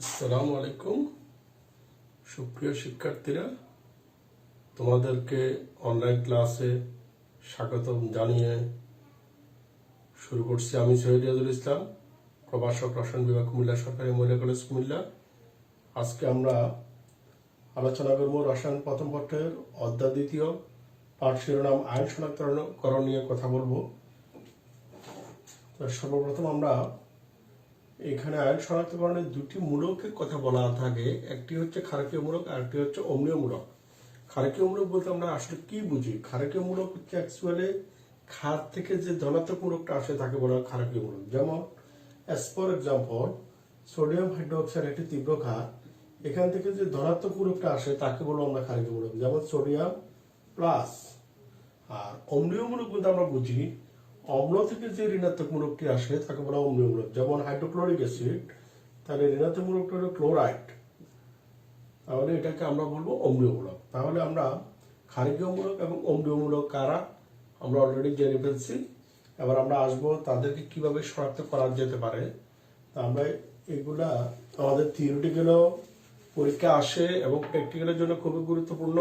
আসসালামু আলাইকুম। সুপ্রিয় শিক্ষার্থীরা, তোমাদেরকে অনলাইন ক্লাসে স্বাগতম জানিয়ে শুরু করছি আমি শহীদুল ইসলাম, প্রভাষক রসায়ন বিভাগ কুমিল্লা সরকারি মহিলা কলেজ কুমিল্লা। আজকে আমরা আলোচনা করব রসায়ন প্রথম পত্রের অধ্যায় দ্বিতীয় পাঠ শিরোনাম আইন শনাক্তকরণ নিয়ে কথা বলব। সর্বপ্রথম আমরা এখানে আইন শনাক্তকরণের দুটি মূলকের কথা বলা থাকে। একটি হচ্ছে ক্ষারকীয় মূলক, আর একটি হচ্ছে অম্লীয় মূলক। ক্ষারকীয় মূলক বলতে আমরা আসলে কি বুঝি? ক্ষারকীয় মূলক হচ্ছে অ্যাকচুয়ালি ক্ষার থেকে যে ধনাত্মক মূলকটা আসে তাকে বলা হয় ক্ষারকীয় মূলক। যেমন as for example sodium hydroxide একটি তীব্র ক্ষার, এখান থেকে যে ধনাত্মক মূলকটা আসে তাকে বলব আমরা ক্ষারকীয় মূলক। যেমন সোডিয়াম প্লাস আর অম্লীয় মূলক বলতে আমরা বুঝি অম্ল থেকে যে ঋণাত্মক মূলকটি আসে, তাকে বলা অম্লীয় মূলক যেমন হাইড্রোক্লোরিক অ্যাসিড তাহলে ঋণাত্মক মূলকটা হলো ক্লোরাইড তাহলে এটাকে আমরা বলব অম্লীয় মূলক তাহলে আমরা ক্ষারকীয় মূলক এবং অম্লীয় মূলক কারা? আমরা অলরেডি জেনে ফেলছি। এবার আমরা আসব তাদেরকে কীভাবে শনাক্ত করা যেতে পারে। তা আমরা এগুলা আমাদের থিওরিটিক্যালও পরীক্ষা আসে এবং প্র্যাকটিক্যালের জন্য খুবই গুরুত্বপূর্ণ।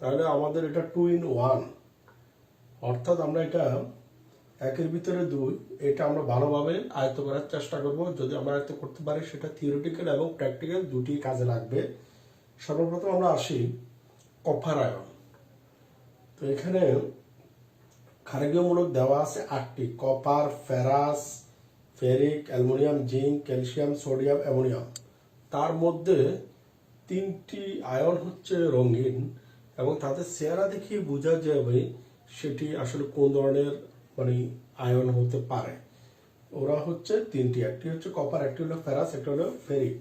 তাহলে আমাদের এটা টু ইন ওয়ান অর্থাৎ আমরা এটা একের ভিতরে দুই, এটা আমরা ভালোভাবে আয়ত্ত করার চেষ্টা করব। যদি আমরা আয়ত্ত করতে পারি, সেটা থিওরিটিক্যাল এবং প্র্যাকটিক্যাল দুটি কাজে লাগবে। সর্বপ্রথম আমরা আসি কপার আয়ন তো এখানে ক্ষারকীয়মূলক দেওয়া আছে আটটি, copper, ferrous, ferric, aluminium, zinc, calcium, sodium, ammonium. তার মধ্যে তিনটি আয়ন হচ্ছে রঙিন এবং তাদের চেহারা দেখিয়ে বোঝা যাবে সেটি আসলে কোন ধরনের মানে আয়ন হতে পারে। ওরা হচ্ছে তিনটি একটি হচ্ছে কপার একটি হলো ফেরাস একটি হলো ফেরিক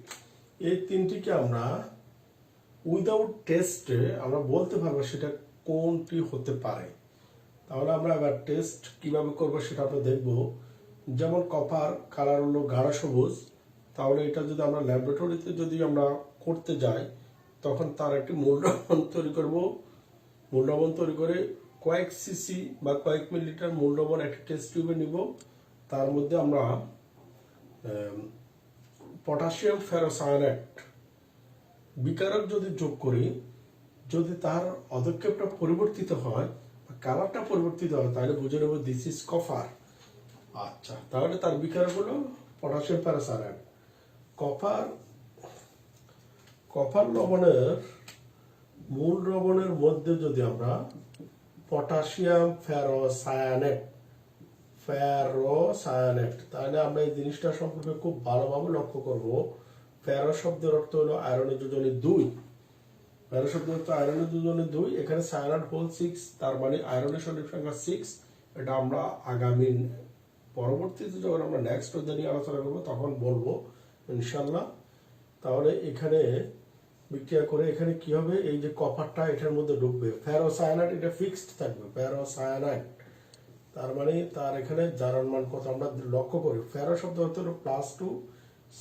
এই তিনটিকে আমরা উইদাউট টেস্টে আমরা বলতে পারব সেটা কোনটি হতে পারে। তাহলে আমরা এবার টেস্ট কীভাবে করব সেটা আমরা দেখব। যেমন কপার কালার হলো গাঢ় সবুজ, তাহলে এটা যদি আমরা ল্যাবরেটরিতে যদি আমরা করতে যাই, তখন তার একটি মূল লবণ তৈরি করব। মূল লবণ তৈরি করে কয়েক সিসি বা কয়েক মিলিলিটার মূল লবণ একটি টেস্ট টিউবে নিব। তার মধ্যে আমরা পটাশিয়াম ফেরোসায়ানেট বিকারক যদি যোগ করি, যদি তার অদক্ষেপটা পরিবর্তিত হয় কালারটা পরিবর্তিত হয়, তাহলে বুঝে নেব দিস ইজ কফার আচ্ছা তাহলে তার বিকারক হলো পটাশিয়াম প্যারাসায়ানেট কপার কপার লবণের মূল লবণের মধ্যে যদি আমরা পটাশিয়াম ফেরোসায়ানেট। ফেরোসায়ানেট। তাহলে আমরা এই জিনিসটা সম্পর্কে খুব ভালোভাবে লক্ষ্য করব। ফেরো শব্দের অর্থ হলো আয়রনের যোজনী দুই। ফেরো শব্দের অর্থ আয়রনের যোজনী দুই। এখানে সায়ানাট হোল সিক্স, তার মানে আয়রনের সঠিক সংখ্যা সিক্স। এটা আমরা আগামী পরবর্তীতে যখন আমরা নেক্সট অধ্যায় নিয়ে আলোচনা করব, তখন বলব ইনশাল্লাহ তাহলে এখানে বিক্রিয়া করে এখানে কি হবে? এই যে কপারটা এটার মধ্যে ঢুকবে। ফেরোসায়ানাইট এটা ফিক্সড থাকবে ফেরোসায়ানাইট তার মানে তার এখানে জারণ মান কত? আমরা লক্ষ্য করি ফেরো শব্দ অর্থ হলো প্লাস টু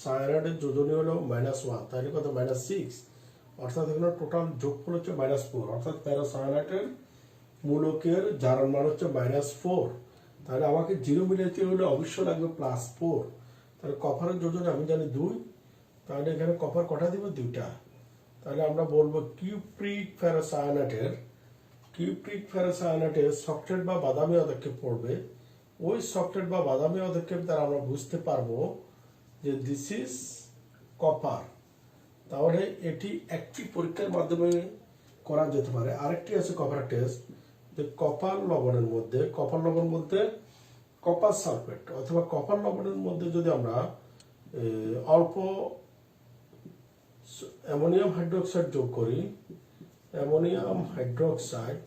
সায়ানাইডের যোজনী হলো মাইনাস ওয়ান তাহলে কত? মাইনাস সিক্স অর্থাৎ এখানে টোটাল যোগফল হচ্ছে মাইনাস ফোর অর্থাৎ প্যারাসায়ানাইটের মূলকের জারণ মান হচ্ছে মাইনাস ফোর তাহলে আমাকে জিরো মিলাইতে হলে অবশ্যই লাগবে প্লাস ফোর তাহলে কপারের যোজনী আমি জানি দুই, তাহলে এখানে কপার কটা দিব? দুইটা। তাহলে আমরা বলব কিউপ্রিক ফেরোসায়ানাইটের কিউপ্রিক ফেরোসায়ানাইটের সফটওয়্যার বা বাদামি অদক্ষেপ পড়বে। ওই সফটওয়্যার বা বাদামি অদক্ষেপ দ্বারা আমরা বুঝতে পারব যে দিস ইজ কপার তাহলে এটি একটি পরীক্ষার মাধ্যমে করা যেতে পারে। আরেকটি আছে কপার টেস্ট যে কপার লবণের মধ্যে কপার লবণ বলতে কপার সালফেট অথবা কপার লবণের মধ্যে যদি আমরা অল্প অ্যামোনিয়াম হাইড্রোক্সাইড যোগ করি অ্যামোনিয়াম হাইড্রোক্সাইড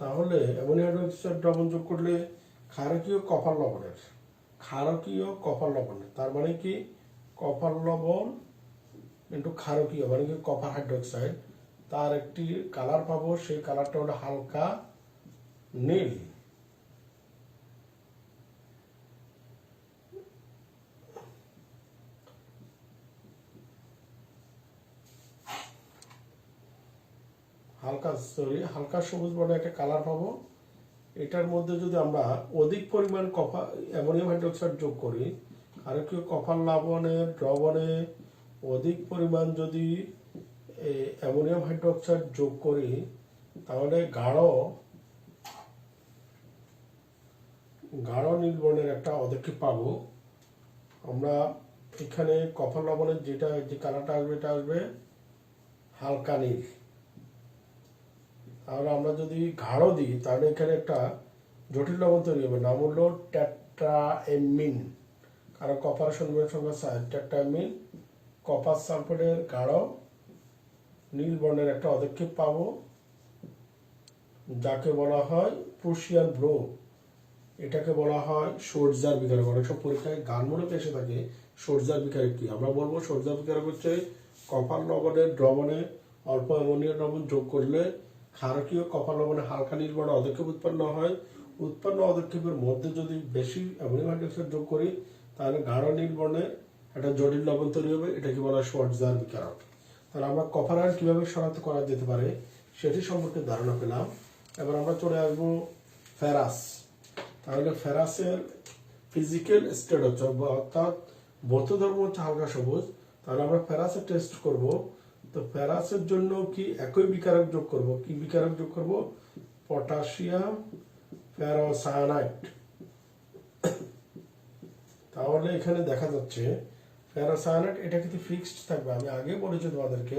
তাহলে অ্যামোনিয়াম হাইড্রোক্সাইড লবণ যোগ করলে ক্ষারকীয় কপার লবণের, ক্ষারকীয় কপার লবণের, তার মানে কি? কপার লবণ ইন্টু ক্ষারকীয় মানে কি? কপার হাইড্রোক্সাইড তার একটি কালার পাবো, সেই কালারটা হলো হালকা নীল। হালকা সরি, হালকা সবুজ বর্ণের একটা কালার পাবো। এটার মধ্যে যদি আমরা অধিক পরিমাণ কপার অ্যামোনিয়াম হাইড্রোক্সাইড যোগ করি আর কি কপার লবণে, দ্রবণে অধিক পরিমাণ যদি অ্যামোনিয়াম হাইড্রোক্সাইড যোগ করি, তাহলে গাঢ় গাঢ় নীল বর্ণের একটা অদক্ষেপ পাবো। আমরা এখানে কপাল লবণের যেটা, যে কালারটা আসবে, এটা আসবে হালকা নীল। তাহলে আমরা যদি গাঢ় দিই, তাহলে এখানে একটা জটিল লবণ তৈরি হবে। নাম হলো ট্যাট্রাএমিন কারণ কপার সন্নিবেশ সংখ্যা ট্যাট্রাএমিন কপার সালফেটের গাঢ় নীল বর্ণের একটা অদক্ষেপ পাবো, যাকে বলা হয় প্রুশিয়ান ব্লো এটাকে বলা হয় সর্জার বিকারক। অনেক সব পরীক্ষায় গানমূলক এসে থাকে, সর্জার বিকারক কি? আমরা বলব সর্জার বিকারক হচ্ছে কপার লবণের দ্রবণে অল্প অ্যামোনিয়া লবণ যোগ করলে ক্ষারকীয় কপার লবণে হালকা নির্বর্ণ অদক্ষেপ উৎপন্ন হয়। উৎপন্ন অদক্ষেপের মধ্যে যদি বেশি অ্যামোনিয়াম হাইড্রোক্সাইড যোগ করি, তাহলে গাঢ় বর্ণের একটা জটিল লবণ তৈরি হবে এটাকে বলা হয় সর্জার বিকারক তাহলে আমরা কপার আয়ন কীভাবে শনাক্ত করা যেতে পারে, সেটি সম্পর্কে ধারণা পেলাম। এবার আমরা চলে আসব ফেরাস। তাহলে ফেরাসের ফিজিক্যাল স্টেট হচ্ছে অর্থাৎ বৌদ্ধ ধর্ম হচ্ছে হালকা সবুজ। তাহলে আমরা ফেরাসের টেস্ট করব। তো ফেরাসের জন্য কি একই বিকারক যোগ করব? কি বিকারক যোগ করব? পটাশিয়াম ফেরোসায়ানাইট তাহলে এখানে দেখা যাচ্ছে ফেরোসায়ানাইট এটা কিন্তু ফিক্সড থাকবে। আমি আগে বলেছি তোমাদেরকে,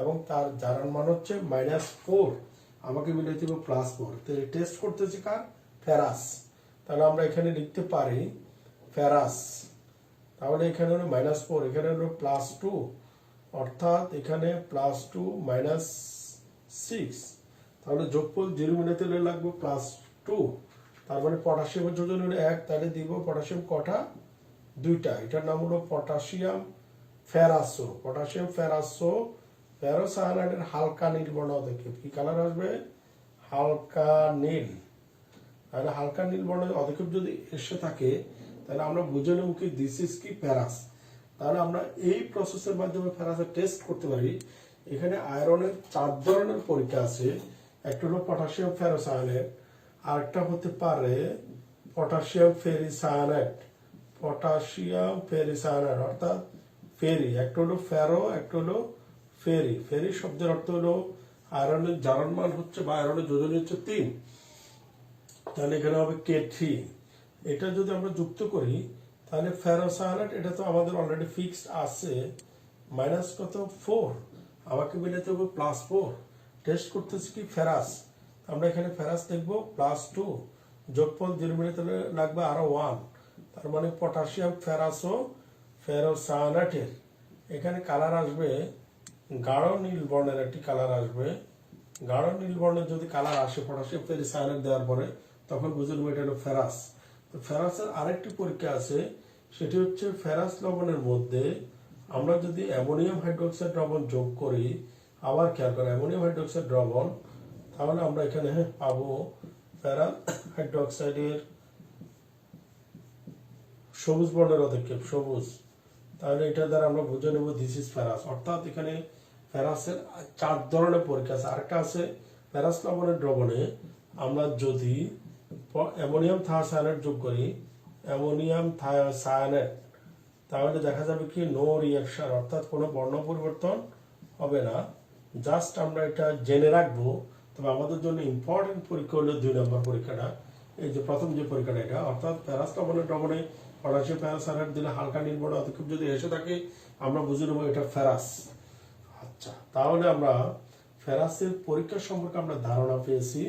এবং তার জারান মান হচ্ছে মাইনাস ফোর। আমাকে মিলে দিব প্লাস ফোর। তো টেস্ট করতেছি কার? ফেরাস। তাহলে আমরা এখানে লিখতে পারি ফেরাস। তাহলে এখানে হলো মাইনাস ফোর, এখানে হলো প্লাস টু। অর্থাৎ এখানে প্লাস টু মাইনাস সিক্স তাহলে যোগফল জিরো হলে লাগবে প্লাস টু তার মানে পটাশিয়ামের যোজন হলো এক, তাহলে দিব পটাশিয়াম কটা? দুইটা, এটার নাম হলো পটাশিয়াম ফেরাসো পটাশিয়াম ফেরাসো ফেরোসায়ানাইডের হালকা নীল বর্ণ দেখে, কি কালার আসবে? হালকা নীল, তাহলে হালকা নীল বর্ণের অধিক্ষেপ যদি এসে থাকে, তাহলে আমরা বুঝে নেব কি দিস ইজ কি প্যারাস তাহলে আমরা এই প্রসেসের মাধ্যমে ফেরাসের টেস্ট করতে পারি। এখানে আয়রনের চার ধরনের পরীক্ষা আছে। একটা হলো পটাশিয়াম ফেরোসায়ানেট আরেকটা হতে পারে পটাশিয়াম ফেরিসায়ানেট পটাশিয়াম ফেরিসায়ানেট অর্থাৎ ফেরি একটা হলো ফেরো একটা হলো ফেরি ফেরি শব্দের অর্থ হলো আয়রনের জারণ মান হচ্ছে বা আয়রনের যোজন হচ্ছে তিন। তাহলে এখানে হবে কে থ্রি এটা যদি আমরা যুক্ত করি তাহলে ফেরোসায়ানাইট এটা তো আমাদের অলরেডি ফিক্সড আছে। মাইনাস কত? ফোর আমাকে মিলাতে হবে প্লাস ফোর টেস্ট করতেছি কি ফেরাস আমরা এখানে ফেরাস দেখব প্লাস টু যোগফল জিরো তাহলে লাগবে আরও ওয়ান তার মানে পটাশিয়াম ফেরাসও ফেরোসায়ানাইটের এখানে কালার আসবে, গাঢ় নীল বর্ণের একটি কালার আসবে। গাঢ় নীল বর্ণের যদি কালার আসে পটাশিয়াম ফেরিসায়ানেট দেওয়ার পরে, তখন বুঝে নেব এটা হলো ফেরাস ফেরাসের আরেকটি পরীক্ষা আছে, সেটি হচ্ছে ফেরাস লবণের মধ্যে আমরা যদি অ্যামোনিয়াম হাইড্রোক্সাইড দ্রবণ যোগ করি, আবার খেয়াল করো, অ্যামোনিয়াম হাইড্রোক্সাইড দ্রবণ তাহলে আমরা এখানে পাবো ফেরাস হাইড্রোক্সাইডের সবুজ বর্ণের অধিক্ষেপ, সবুজ। তাহলে এটা দ্বারা আমরা বুঝে নেব দিস ইজ ফেরাস। অর্থাৎ এখানে ফেরাসের চার ধরনের পরীক্ষা আছে। আরেকটা আছে ফেরাস লবণের দ্রবণে আমরা যদি অ্যামোনিয়াম থায়োসায়ানেট যোগ করি, অ্যামোনিয়াম থায়োসায়ানেট তাহলে দেখা যাবে কি নো রিয়াকশন অর্থাৎ কোনো বর্ণ পরিবর্তন হবে না। জাস্ট আমরা এটা জেনে রাখব। তবে আমাদের জন্য ইম্পর্টেন্ট পরীক্ষা হলো দুই নম্বর পরীক্ষাটা। এই যে প্রথম যে পরীক্ষাটা এটা, অর্থাৎ প্যারাস লবণের দ্রবণে পটাশিয়াম প্যারাসায়ানেট দিলে হালকা নির্বড় অতিক্ষেপ যদি এসে থাকে, আমরা বুঝে নেব এটা ফেরাস। আচ্ছা তাহলে আমরা ফেরাসের পরীক্ষা সম্পর্কে আমরা ধারণা পেয়েছি।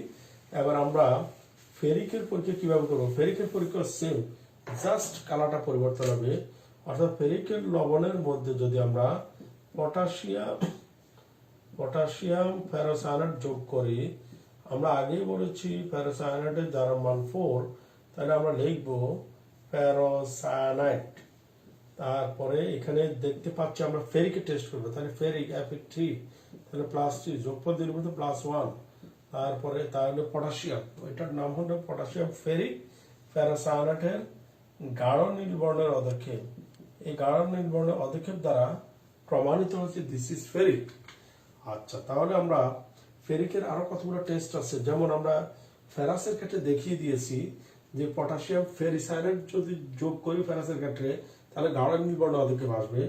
এবার আমরা ফেরিকের পরীক্ষা কীভাবে করব? ফেরিকের পরীক্ষা সেম জাস্ট কালারটা পরিবর্তন হবে। অর্থাৎ ফেরিকের লবণের মধ্যে যদি আমরা পটাশিয়াম পটাশিয়াম ফেরোসায়ানেট যোগ করি, আমরা আগেই বলেছি ফেরোসায়ানেটের যার মান ফোর তাহলে আমরা লিখব ফেরোসায়ানাইট তারপরে এখানে দেখতে পাচ্ছি আমরা ফেরিকে টেস্ট করব, তাহলে ফেরিক এফ থ্রি তাহলে প্লাস থ্রি যোগ যোগফল দিলে প্লাস ওয়ান তারপরে তাহলে পটাশিয়াম। এটার নাম হলো পটাশিয়াম ফেরিক ফেরোসায়ানাটের গাঢ় নীল বর্ণের অদক্ষেপ এই গাঢ় নীল বর্ণের অদক্ষেপ দ্বারা প্রমাণিত হচ্ছে দিস ইজ ফেরিক আচ্ছা তাহলে আমরা ফেরিকের আরও কতগুলো টেস্ট আছে? যেমন আমরা ফেরাসের ক্ষেত্রে দেখিয়ে দিয়েছি যে পটাশিয়াম ফেরিসাইনেট যদি যোগ করি ফেরাসের ক্ষেত্রে, তাহলে গাঢ় নীল বর্ণ অধিকে আসবে।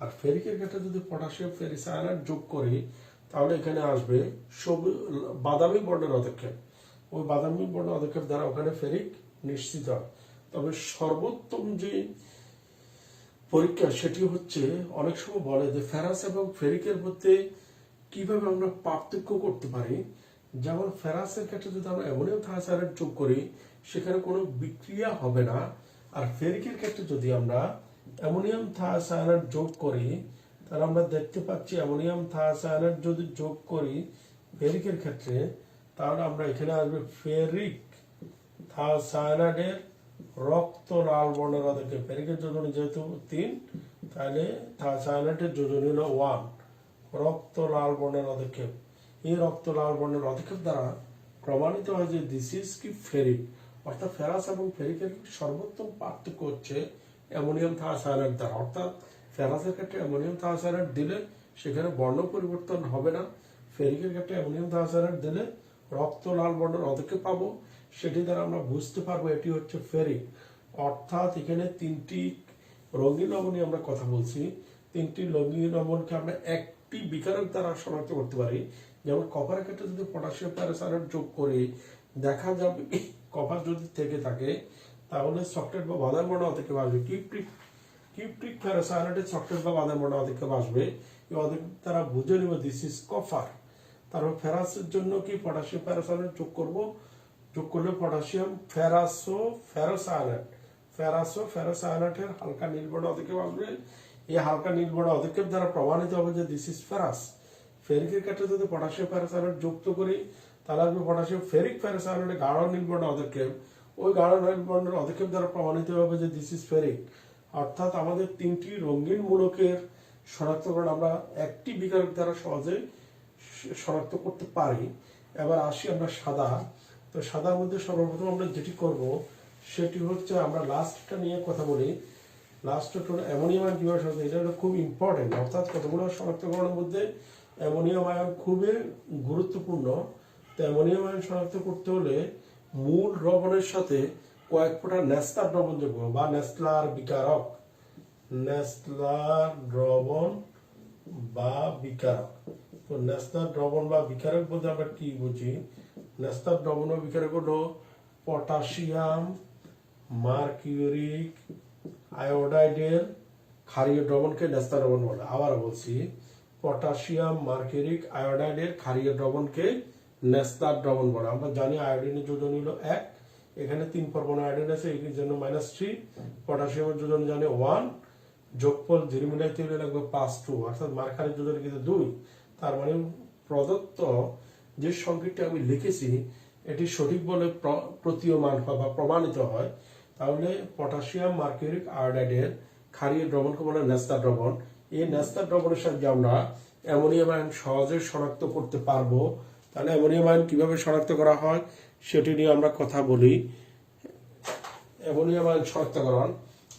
আর ফেরিকের ক্ষেত্রে যদি পটাশিয়াম ফেরিসায়ানাইড যোগ করি তাহলে এখানে আসবে সবুজ, বাদামি বর্ণের পদক্ষেপ ওই বাদামি বর্ণের পদক্ষেপ দ্বারা ওখানে ফেরিক নিশ্চিত হয়। তবে সর্বোত্তম যে পরীক্ষা, সেটি হচ্ছে অনেক সময় বলে যে ফেরাস এবং ফেরিকের মধ্যে কীভাবে আমরা পার্থক্য করতে পারি। যেমন ফেরাসের ক্ষেত্রে যদি আমরা অ্যামোনিয়াম থায়াসাইড যোগ করি, সেখানে কোনো বিক্রিয়া হবে না। আর ফেরিকের ক্ষেত্রে যদি আমরা অ্যামোনিয়াম থায়াসাইড যোগ করি তাহলে আমরা দেখতে পাচ্ছি অ্যামোনিয়াম থায়াসাইড যদি যোগ করি ফেরিকের ক্ষেত্রে, তাহলে আমরা এখানে আসবে ফেরিক থায়াসাইনাইডের রক্ত লাল বর্ণের অধিকে। ফেরিকের যোজনী যেহেতু তিন, তাহলে থায়াসাইনাইডের যোজনী হলো ওয়ান, রক্ত লাল বর্ণের অধিক্ষেপ এই রক্ত লাল বর্ণের অধিক্ষেপ দ্বারা প্রমাণিত হয় যে দিস ইজ কি ফেরিক। অর্থাৎ ফেরাস এবং ফেরিকের সর্বোত্তম পার্থক্য হচ্ছে অ্যামোনিয়াম থায়াসাইনাইড দ্বারা। অর্থাৎ ফেরাসের ক্ষেত্রে অ্যামোনিয়াম থায়াসাইনাইড দিলে সেখানে বর্ণ পরিবর্তন হবে না। ফেরিকের ক্ষেত্রে অ্যামোনিয়াম থায়াসাইনাইড দিলে রক্ত লাল বর্ণের অধিক্ষেপ পাবো। সেটি দ্বারা আমরা বুঝতে পারব এটি হচ্ছে ফেরিক অর্থাৎ এখানে তিনটি রঙিন লবণই আমরা কথা বলছি। তিনটি রঙিন লবণকে আমরা একটি বিকারক দ্বারা শনাক্ত করতে পারি। যেমন কপারের ক্ষেত্রে যদি পটাশিয়াম প্যারাসাইড যোগ করি দেখা যাবে কপার যদি থেকে থাকে, তাহলে সফটওয়্যার বা বাদাম বর্ণ থেকে আসবে কিপ্রিক কিপ্রিক প্যারাসাইডের সফটওয়্যার বা বাদাম বর্ণ থেকে আসবে অধিক তারা বুঝে নিব দিস ইজ কফার তারপর ফেরাসের জন্য কি পটাশিয়াম প্যারাসাইড যোগ করব যোগ করলে পটাশিয়াম ফেরাসো ফেরোসায়ানাইড ফেরাসো ফেরোসায়ানাইডের হালকা নীলবর্ণ অধিক্ষেপ আসবে এই হালকা নীলবর্ণ অধিক্ষেপ দ্বারা প্রমাণিত হবে যে দিস ইজ ফেরাস ফেরিকের ক্ষেত্রে যদি পটাশিয়াম ফেরোসায়ানাইড যুক্ত করি তাহলে আসবে পটাশিয়াম ফেরিক ফেরোসায়ানাইডে গাঢ় নীলবর্ণ অধিক্ষেপ ওই গাঢ় নীলবর্ণের অধিক্ষেপ দ্বারা প্রমাণিত হবে যে দিস ইজ ফেরিক অর্থাৎ আমাদের তিনটি রঙিন মূলকের শনাক্তকরণ আমরা একটি বিকারক দ্বারা সহজে শনাক্ত করতে পারি। এবার আসি আমরা সাদা। তো সাদার মধ্যে সর্বপ্রথম আমরা যেটি করব, সেটি হচ্ছে আমরা লাস্টটা নিয়ে কথা বলি। লাস্ট হলো অ্যামোনিয়াম আয়ন কীভাবে শনাক্ত এটা হলো খুব ইম্পর্টেন্ট অর্থাৎ কতগুলো শনাক্তকরণের মধ্যে অ্যামোনিয়াম আয়ন খুবই গুরুত্বপূর্ণ। তো অ্যামোনিয়াম আয়ন শনাক্ত করতে হলে মূল দ্রবণের সাথে কয়েক ফোঁটা নেস্তার দ্রবণ যোগ করব বা নেসলার বিকারক। নেসলার দ্রবণ বা বিকারক। তো নেস্তার দ্রবণ বা বিকারক বলতে আমরা কি বুঝি? নেস্তার দ্রবণ বা বিকারক হলো পটাশিয়াম, মার্কিউরিক, আয়োডাইডের ক্ষারীয় দ্রবণকে নেস্তার দ্রবণ বলে। আবার বলছি, পটাশিয়াম, মার্কিউরিক, আয়োডাইডের ক্ষারীয় দ্রবণকে নেস্তার দ্রবণ বলে। আমরা জানি আয়োডিনের যোজন হলো এক এখানে তিন পরমাণু আয়োডিন আছে এই জন্য মাইনাস থ্রি পটাশিয়ামের যোজন জানি ওয়ান যোগফল জিরো হলে লাগবে পাঁচ টু অর্থাৎ মার্কারের যোজন কিন্তু দুই। তার মানে প্রদত্ত যে সংকেতটি আমি লিখেছি, এটি সঠিক বলে প্র- প্রতীয়মান হয় বা প্রমাণিত হয়। তাহলে পটাশিয়াম মার্কিউরিক আয়োডাইডের ক্ষারীয় দ্রবণকে বলে নেস্তা দ্রবণ। এই নেস্তা দ্রবণের সাহায্যে আমরা অ্যামোনিয়াম আয়ন সহজে শনাক্ত করতে পারব। তাহলে অ্যামোনিয়াম আয়ন কীভাবে শনাক্ত করা হয়? সেটি নিয়ে আমরা কথা বলি। অ্যামোনিয়াম আয়ন শনাক্তকরণ।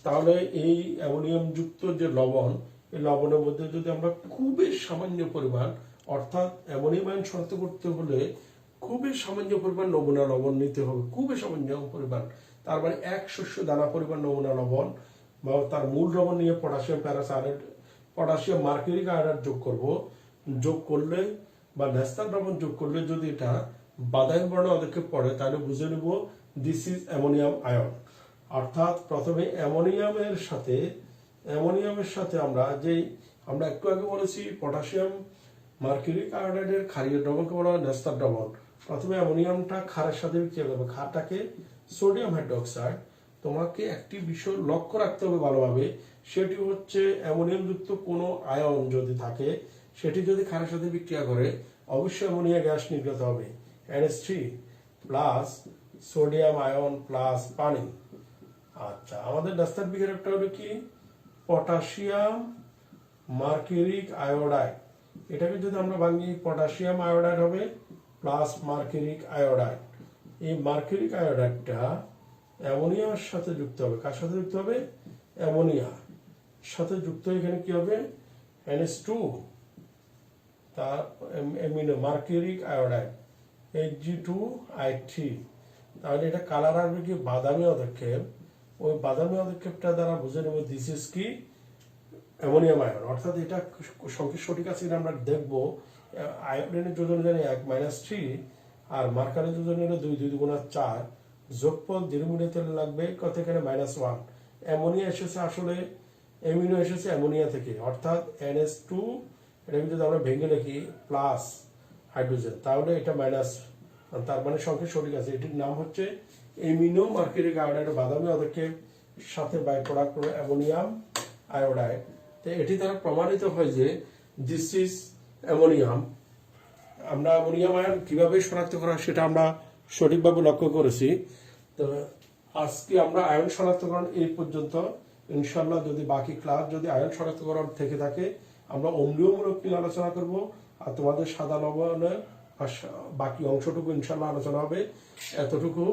তাহলে এই অ্যামোনিয়াম যুক্ত যে লবণ, এই লবণের মধ্যে যদি আমরা খুবই সামান্য পরিমাণ, অর্থাৎ অ্যামোনিয়াম আয়ন শনাক্ত করতে হলে খুবই সামান্য পরিমাণ নমুনা লবণ নিতে হবে, খুবই সামান্য পরিমাণ। তার মানে এক শস্য দানা পরিমাণ নমুনা লবণ বা তার মূল লবণ নিয়ে পটাশিয়াম প্যারাসাইড পটাশিয়াম, মার্কিউরিক আয়োডাইড যোগ করব। যোগ করলে বা ন্যাস্তার লবণ যোগ করলে যদি এটা বাদামি বর্ণ অধিক্ষেপ পড়ে তাহলে বুঝে নেব দিস ইজ অ্যামোনিয়াম আয়ন অর্থাৎ প্রথমে অ্যামোনিয়ামের সাথে অ্যামোনিয়ামের সাথে আমরা যেই আমরা একটু আগে বলেছি পটাশিয়াম মার্কিউরিক আয়োডাইডের ক্ষারীয় দ্রবণকে বলা হয়, ন্যাস্তার দ্রবণ। প্রথমে অ্যামোনিয়ামটা ক্ষারের সাথে বিক্রিয়া করবে ক্ষারটাকে সোডিয়াম হাইড্রোক্সাইড তোমাকে একটি বিষয় লক্ষ্য রাখতে হবে ভালোভাবে, সেটি হচ্ছে অ্যামোনিয়াম যুক্ত কোনো আয়ন যদি থাকে, সেটি যদি ক্ষারের সাথে বিক্রিয়া করে, অবশ্যই অ্যামোনিয়া গ্যাস নির্গত হবে। NH3 plus sodium ion plus পানি। আচ্ছা আমাদের ডাস্তার বিক্রিয়াটা হলো কি? Potassium mercuric iodide. এটাকে যদি আমরা ভাঙি, পটাশিয়াম আয়োডাইড হবে প্লাস মার্কিউরিক আয়োডাইড। এই মার্কিউরিক আয়োডাইডটা অ্যামোনিয়ার সাথে যুক্ত হবে। কার সাথে যুক্ত হবে? অ্যামোনিয়া। সাথে যুক্ত এখানে কি হবে? NS two amino mercuric iodide. H G two I three তাহলে এটা কালার আসবে কি? বাদামি অদক্ষেপ ওই বাদামি অদক্ষেপটা দ্বারা বুঝে নেব দিস ইজ কি? Ammonium ion. অর্থাৎ এটা সঠিক আছে কিনা আমরা দেখব। আয়োডিনের যোজন জানি এক মাইনাস থ্রি আর মার্কারের যোজন হলো দুই দুই দুগুণা চার। যোগফল ডিনোমিনেটর লাগবে কত এখানে মাইনাস ওয়ান অ্যামোনিয়া এসেছে আসলে, অ্যামিনো এসেছে অ্যামোনিয়া থেকে। অর্থাৎ এনএস টু এটা যদি আমরা ভেঙে লিখি প্লাস হাইড্রোজেন। তাহলে এটা মাইনাস তার মানে সংখ্যা সঠিক আছে। এটির নাম হচ্ছে এমিনো মার্কেরিক আয়োডাইড বাদামি পদক্ষেপ সাথে বাই প্রোডাক্ট অ্যামোনিয়াম আয়োডাইড তো এটি দ্বারা প্রমাণিত হয় যে দিস ইজ অ্যামোনিয়াম আমরা অ্যামোনিয়াম আয়ন কীভাবে শনাক্ত করা সেটা আমরা সঠিকভাবে লক্ষ্য করেছি। তো আজকে আমরা আয়ন শনাক্তকরণ এই পর্যন্ত। ইনশাল্লাহ যদি বাকি ক্লাস যদি আয়ন শনাক্তকরণ থেকে থাকে, আমরা অম্লীয়মূলক নিয়ে আলোচনা করব। আর তোমাদের সাদা লবণের বাকি অংশটুকু ইনশাল্লাহ আলোচনা হবে। এতটুকু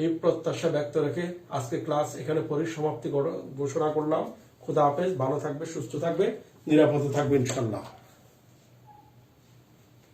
এই প্রত্যাশা ব্যক্ত রেখে আজকে ক্লাস এখানে পরিসমাপ্তি ঘোষণা করলাম। খুদা হাফেজ, ভালো থাকবে, সুস্থ থাকবে, নিরাপদে থাকবে ইনশাল্লাহ